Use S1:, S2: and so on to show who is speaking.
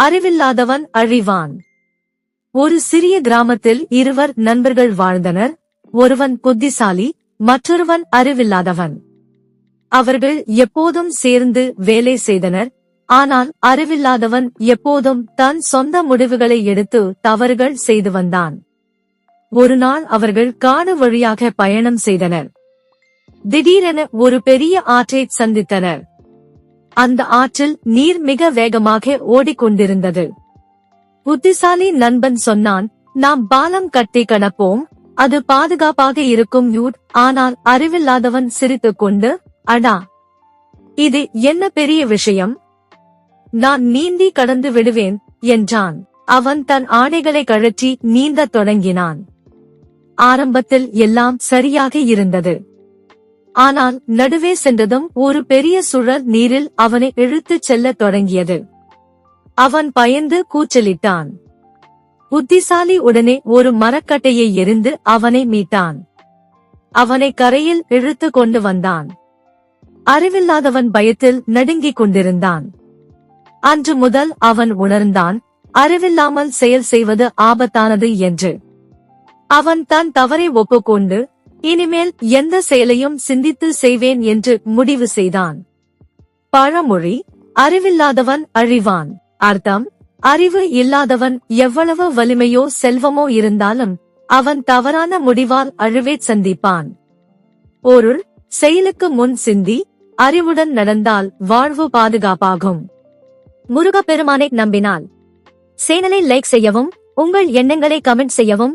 S1: அறிவில்லாதவன் அழிவான். ஒரு சிறிய கிராமத்தில் இருவர் நண்பர்கள் வாழ்ந்தனர். ஒருவன் புத்திசாலி மற்றொருவன் அறிவில்லாதவன். அவர்கள் எப்போதும் சேர்ந்து வேலை செய்தனர். ஆனால் அறிவில்லாதவன் எப்போதும் தன் சொந்த முடிவுகளை எடுத்து தவறுகள் செய்து வந்தான். ஒரு நாள் அவர்கள் காடு வழியாக பயணம் செய்தனர். திடீரென ஒரு பெரிய ஆற்றை சந்தித்தனர். அந்த ஆற்றில் நீர் மிக வேகமாக ஓடிக்கொண்டிருந்தது. புத்திசாலி நண்பன் சொன்னான் நாம் பாலம் கட்டி கடப்போம் அது பாதுகாப்பாக இருக்கும் யூட் ஆனால் அறிவில்லாதவன் சிரித்துக் கொண்டு அடா! இது என்ன பெரிய விஷயம்? நான் நீந்தி கடந்து விடுவேன் என்றான். அவன் தன் ஆடைகளை கழற்றி நீந்தத் தொடங்கினான். ஆரம்பத்தில் எல்லாம் சரியாக இருந்தது. ஆனால் நடுவே சென்றதும் ஒரு பெரிய சுழல் நீரில் அவனை இழுத்துச் செல்லத் தொடங்கியது. அவன் பயந்து கூச்சலிட்டான். புத்திசாலி உடனே ஒரு மரக்கட்டையை எரிந்து அவனை மீட்டான். அவனை கரையில் இழுத்து கொண்டு வந்தான். அறிவில்லாதவன் பயத்தில் நடுங்கிக் கொண்டிருந்தான். அன்று முதல் அவன் உணர்ந்தான் அறிவில்லாமல் செயல் செய்வது ஆபத்தானது என்று. அவன் தன் தவறை ஒப்புக்கொண்டு இனிமேல் எந்த செயலையும் சிந்தித்து செய்வேன் என்று முடிவு செய்தான். பழமொழி அறிவில்லாதவன் அழிவான். அர்த்தம் அறிவு இல்லாதவன் எவ்வளவு வலிமையோ செல்வமோ இருந்தாலும் அவன் தவறான முடிவால் அழிவை சந்திப்பான். பொருள் செயலுக்கு முன் சிந்தி அறிவுடன் நடந்தால் வாழ்வு பாதுகாப்பாகும். முருகப்பெருமானை நம்பினால். சேனலை லைக் செய்யவும் உங்கள் எண்ணங்களை கமெண்ட் செய்யவும்